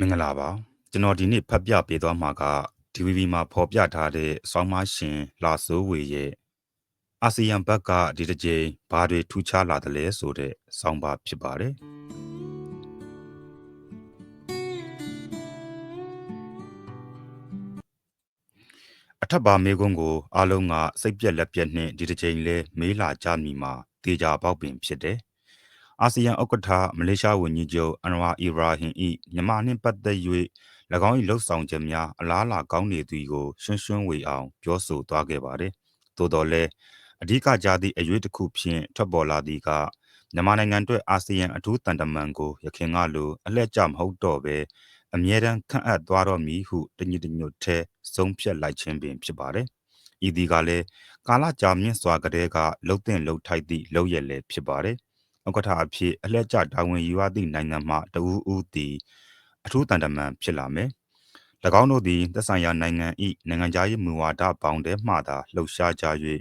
မင်္ဂလာပါကျွန်တော်ဒီနေ့ဖတ်ပြပေးသွားမှာက DVB မှာဖော်ပြထားတဲ့ဆောင်းမရှင်လာဆိုးဝေရဲ့အာဆီယံဘက်ကဒီတစ်ကြိမ်ဘာတွေထူးခြားလာတယ်လဲဆိုတဲ့ဆောင်းပါဖြစ်ပါတယ်အထက်ပါမေကွန်းကိုအားလုံးကစိတ်ပြက်လက်ပြက်နဲ့ဒီတစ်ကြိမ်လဲမေးလာကြမိမှာတေချာပေါက်ပင်ဖြစ်တယ် အာဆီယံဥက္ကဋ္ဌမလေးရှားဝန်ကြီးချုပ်အန်ဝါအီရာဟင်၏မြန်မာနှင့်ပတ်သက်၍၎င်း၏လှုပ်ဆောင်ချက်များအလားအလာကောင်းနေသည်ကိုရှင်းရှင်းဝေအောင်ပြောဆိုသွားခဲ့ပါတယ်။သို့တော်လည်းအဓိကကြသည့်အရွေးတစ်ခုဖြင့်ထွက်ပေါ်လာသည်ကမြန်မာနိုင်ငံအတွက်အာဆီယံအထူးတန်တမန်ကိုရခင်ကလိုအလှည့်ကျမဟုတ်တော့ဘဲအမြဲတမ်းခန့်အပ်သွားတော့မည်ဟုတညီတညွတ်ထဲဆုံးဖြတ်လိုက်ခြင်းပင်ဖြစ်ပါတယ်။ဤဒီကလည်းကာလကြာမြင့်စွာကတည်းကလှုပ်တဲ့လှုပ်ထိုက်သည့်လှုပ်ရက်လည်းဖြစ်ပါတယ်။ ဥက္ကဋ္ဌအဖြစ်အလှည့်ကျတာဝန်ယူရသည့်နိုင်ငံမှတဦးဦးသည်အထူးတန်တမန်ဖြစ်လာမယ်။၎င်းတို့သည်သက်ဆိုင်ရာနိုင်ငံ၏နိုင်ငံခြားရေးမူဝါဒပေါင်းထဲမှသာလှုပ်ရှားကြ၍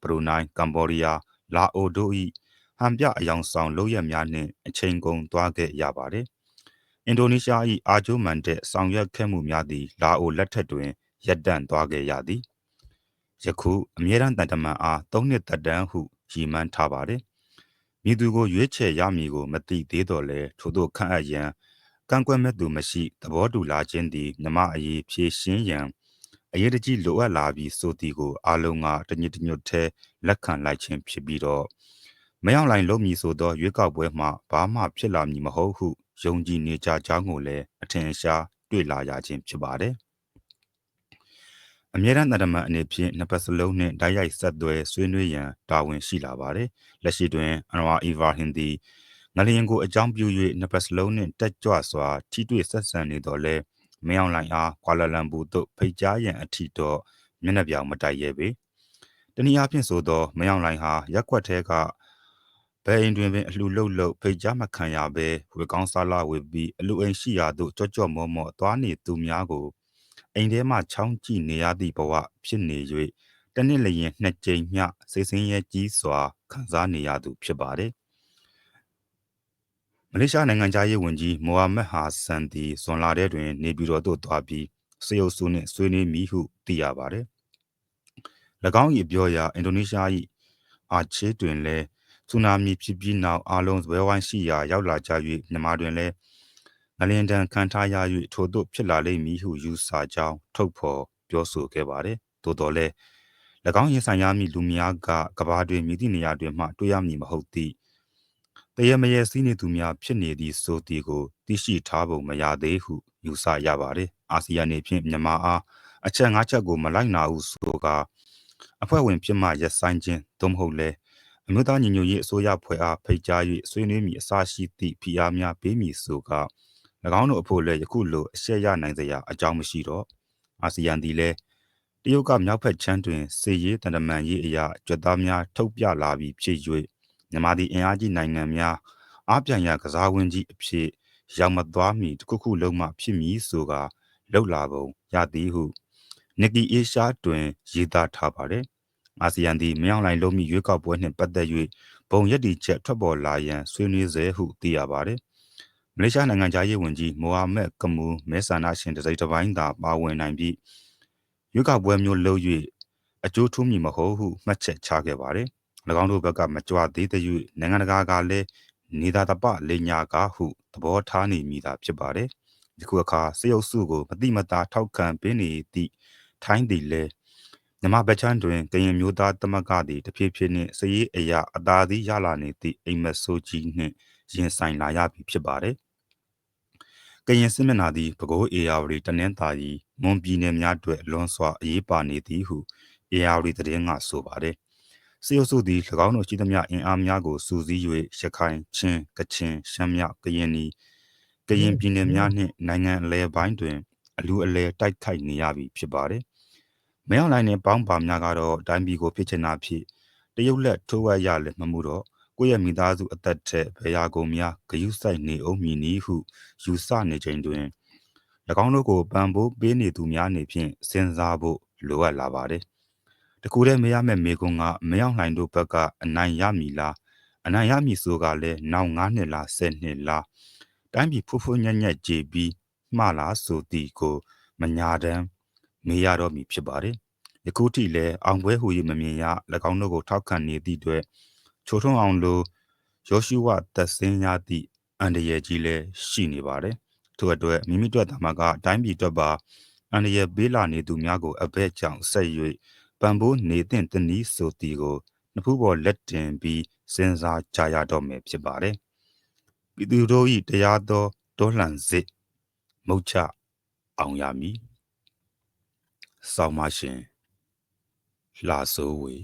ဘရူနိုင်းကမ်ဘောဒီးယားလာအိုတို့၏ဟန်ပြအယောင်ဆောင်လုပ်ရများနှင့်အချိန်ကုန်သွားခဲ့ရပါသည်။အင်ဒိုနီးရှား၏အာဂျိုမန်တဲ့ဆောင်ရွက်ခဲ့မှုများသည်လာအိုလက်ထက်တွင်ရပ်တန့်သွားခဲ့ရသည်။ယခုအမြဲတမ်းတန်တမန်အား၃နှစ်သက်တမ်းဟုရည်မှန်းထားပါသည် မည်သူကိုရွေးချယ်ရမည်ကိုမသိသေးတော့လဲထို့သို့ခန့်အပ်ရန်ကန့်ကွက်မဲ့သူမရှိသဘောတူလာခြင်းသည်မြမအရေးဖြည့်ရှင်းရန်အရေးတကြီးလိုအပ်လာပြီးဆိုသည်ကိုအလုံးကတညစ်တညွတ်ထဲလက်ခံလိုက်ခြင်းဖြစ်ပြီးတော့မရောက်လိုက်လို့မည်ဆိုသောရွေးကောက်ပွဲမှာဘာမှဖြစ်လာမည်မဟုတ်ဟုယုံကြည်နေကြကြောင်းကိုလည်းအထင်ရှားတွေ့လာရခြင်းဖြစ်ပါတယ်။ အမြဲတမ်းတမန်အနေဖြင့်နှစ်ပတ်စလုံးနှင့်ဓာတ်ရိုက်ဆက်သွဲဆွေးနွေးရန်တာဝန်ရှိလာပါတယ်။လက်ရှိတွင်အန်ဝါအီဗာဟင်သည်ငလျင်ကိုအကြောင်းပြု၍နှစ်ပတ်စလုံးနှင့်တက်ကြွစွာထိတွေ့ဆက်ဆံနေတော်လဲမင်းအောင်လှိုင်အားကွာလာလမ်ပူသို့ဖိတ်ကြားရန်အထိတော့မျက်နှာပြောင်မတိုက်ရဲပေ။တနည်းအားဖြင့်ဆိုသောမင်းအောင်လှိုင်ဟာရက်ွက်ထဲကဘယ်အိမ်တွင်ပင်အလှလုတ်လုတ်ဖိတ်ကြားမခံရဘဲဝေကောင်းစားလာဝေပြီးအလူအိမ်ရှိရာသို့ကြော့ကြော့မောမောသွားနေသူများကို အိမ်ထဲမှချောင်းကြည့်နေရသည့်ဘဝဖြစ်နေ၍တနစ်လျင်နှစ်ကြိမ်မျှစိတ်ဆင်းရဲကြီးစွာခံစားနေရသူဖြစ်ပါတယ်မလေးရှားနိုင်ငံသားရေးဝန်ကြီးမိုဟာမက်ဟာဆန်ဒီဇွန်လထဲတွင် နေပြည်တော်သို့သွားပြီးစေအုပ်စုနှင့်ဆွေးနွေးမိဟုသိရပါတယ်၎င်း၏ပြောရာအင်ဒိုနီးရှား၏အာချေတွင်လည်းဆူနာမီဖြစ်ပြီးနောက်အလုံးဇွဲဝိုင်းရှိရာရောက်လာကြ၍မြန်မာတွင်လည်း ငလျင်တန်ခံထားရ၍ထို့သို့ဖြစ်လာလိမ့်မည်ဟုယူဆကြောင်းထုတ်ဖော်ပြောဆိုခဲ့ပါတယ်။သို့တော်လည်း၎င်းရင်ဆိုင်ရမည့်လူများကကဘာတွင်မြည်သည့်နေရာတွင်မှတွေ့ရမည်မဟုတ်သည့်တရမရဲစည်းနေသူများဖြစ်နေသည့်ဆိုသည်ကိုသိရှိထားပုံမရသေးဟုယူဆရပါတယ်။အာဆီယံနေဖြင့်မြန်မာအားအချက်၅ချက်ကိုမလိုက်နာဟုဆိုကာအဖွဲ့ဝင်ဖြစ်မှရက်ဆိုင်ခြင်းသို့မဟုတ်လဲအမျိုးသားညီညွတ်ရေးအစိုးရဖွဲ့အားဖိတ်ကြား၍ဆွေးနွေးမည်အစရှိသည့်ဖိအားများပေးမည်ဆိုကာ၎ င်းတို့အဖို့လည်းယခုလိုအရှက်ရနိုင်စရာအကြောင်းမရှိတော့အာဆီယံသည်လည်းတရုတ်ကမြောက်ဘက်ချမ်းတွင်စေရေးတန်တမန်ရေးအရာကြွက်သားများထုတ်ပြလာပြီးဖြစ်၍မြန်မာသည်အင်အားကြီးနိုင်ငံများအားပြန်ရကစားဝင်းကြီးအဖြစ်ရောက်မသွားမီတခုခုလုံးမှဖြစ်မည်ဆိုကလောက်လာပုံရသည်ဟုနစ်ကီအေရှားတွင်ရေးသားထားပါတယ်အာဆီယံသည်မြောင်းလိုက်လုံးမီရွေးကောက်ပွဲနှင့်ပတ်သက်၍ဘုံရက်တီချက်ထွက်ပေါ်လာရန်ဆွေးနွေးစေဟုသိရပါတယ် မလေးရှားနိုင်ငံသားရေးဝန်ကြီးမိုဟာမက်ကမူမဲဆန္ဒရှင်တစိမ့်တစ်ပိုင်းသာပါဝင်နိုင်ပြီးရွေးကောက်ပွဲမျိုးလုပ်၍အကျိုးထူးမည်မဟုတ်ဟုမှတ်ချက်ချခဲ့ပါတယ်။၎င်းတို့ဘက်ကမကြွသေးတဲ့၍နိုင်ငံတကာကလည်းနေသာတပလိညာကားဟုသဘောထားနေမိတာဖြစ်ပါတယ်။ဒီခုအခါစေယုပ်စုကိုမတိမတာထောက်ခံပေးနေသည့်ထိုင်းသည်လည်းမြမဘချန်တွင်ကရင်မျိုးသားတမကသည်တဖြည်းဖြည်းနှင့်စည်ရေးအရာအသာသည်ရလာနေသည့်အိမ်မက်ဆိုးကြီးနှင့်ရင်ဆိုင်လာရပြီဖြစ်ပါတယ်။ ကရင်စစ်မျက်နှာသည်ပဲခူးအေယာဝတီတနင်္သာရီမွန်ပြည်နယ်များအတွက်လွန်စွာအရေးပါနေသည်ဟုအေယာဝတီသတင်းကဆိုပါတယ်။စီယုစုသည်၎င်းတို့ရှိသမျှအင်အားများကိုစူးစီး၍ရခိုင်ချင်းကချင်ရှမ်းမြောက်ကရင်နီကရင်ပြည်နယ်များနှင့်နိုင်ငံအလဲပိုင်းတွင် အလူအလဲတိုက်ခိုက်နေရပြီဖြစ်ပါတယ်။မဲအောင်လိုင်းနှင့်ပေါင်းပါများကတော့တိုင်းပြည်ကိုဖြစ်ချင်တာဖြစ်တရုတ်လက်ထိုးဝက်ရလည်းမမှုတော့ ကိုယ့်ရဲ့မိသားစုအသက်ထက်ဘယ်ရာကုန်များဂယုစိုက်နေအောင်မည်နည်းဟုယူဆနေချိန်တွင်၎င်းတို့ကိုပံ့ပိုးပေးနေသူများနေဖြင့်စဉ်းစားဖို့လိုအပ်လာပါတယ်။တကူတည်းမရမဲ့မေကွန်ကမရောက်နိုင်တို့ဘက်ကအနိုင်ရမည်လားအနိုင်ရမည်ဆိုကလည်းနောက်9နှစ်လား10နှစ်လားတိုင်းပြည်ဖူးဖူးညံ့ညက်ကြည်ပြီးမှားလားဆိုသည်ကိုမညာတမ်းမေးရတော့မည်ဖြစ်ပါတယ်ယခုထိလည်းအောင်ပွဲဟူ၍မမြင်ရ၎င်းတို့ကိုထောက်ခံနေသည့်အတွက် ချိုထွန်းအောင်လိုယောရှုဝသက်စင်းရသည့်အန္တရာယ်ကြီးလည်းရှိနေပါတယ်ထို့အတွက်မိမိတို့သာမကအတိုင်းပြည်အတွက်ပါအန္တရာယ်ပေးလာနေသူများကိုအဘက်ကြောင့်ဆက်၍ပံပိုးနေသင့်တနည်းဆိုသည်ကိုနှစ်ဖူးပေါ်လက်တင်ပြီးစဉ်းစားကြရတော့မယ်ဖြစ်ပါတယ်ပြည်သူတို့၏တရားသောဒေါလှန်စစ်မုတ်ချအောင်ရမည်ဆောင်းမရှင်လှဆိုးဝေ